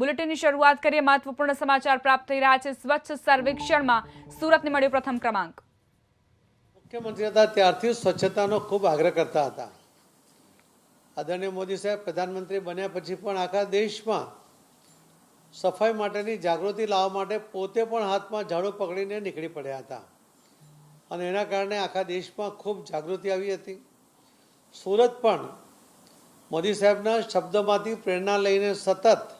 બુલેટિનની શરૂઆત કરીએ. મહત્વપૂર્ણ સમાચાર પ્રાપ્ત થઈ રહ્યા છે. સ્વચ્છ સર્વેક્ષણમાં સુરતને મળ્યો પ્રથમ ક્રમાંક. મુખ્યમંત્રી હતા, ત્યારથી સ્વચ્છતાનો ખૂબ આગ્રહ કરતા હતા. આદરણીય મોદી સાહેબ, પ્રધાનમંત્રી બન્યા પછી પણ આખા દેશમાં સફાઈ માટેની જાગૃતિ લાવવા માટે પોતે પણ હાથમાં ઝાડુ પકડીને નીકળી પડ્યા હતા. અને એના કારણે આખા દેશમાં ખૂબ જાગૃતિ આવી હતી. સુરત પણ મોદી સાહેબના શબ્દોમાંથી પ્રેરણા લઈને સતત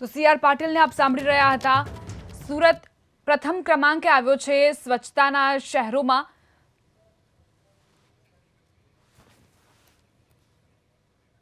તો સી આર પાટીલને આપ સાંભળી રહ્યા હતા. સુરત પ્રથમ ક્રમાંકે આવ્યો છે સ્વચ્છતાના શહેરોમાં.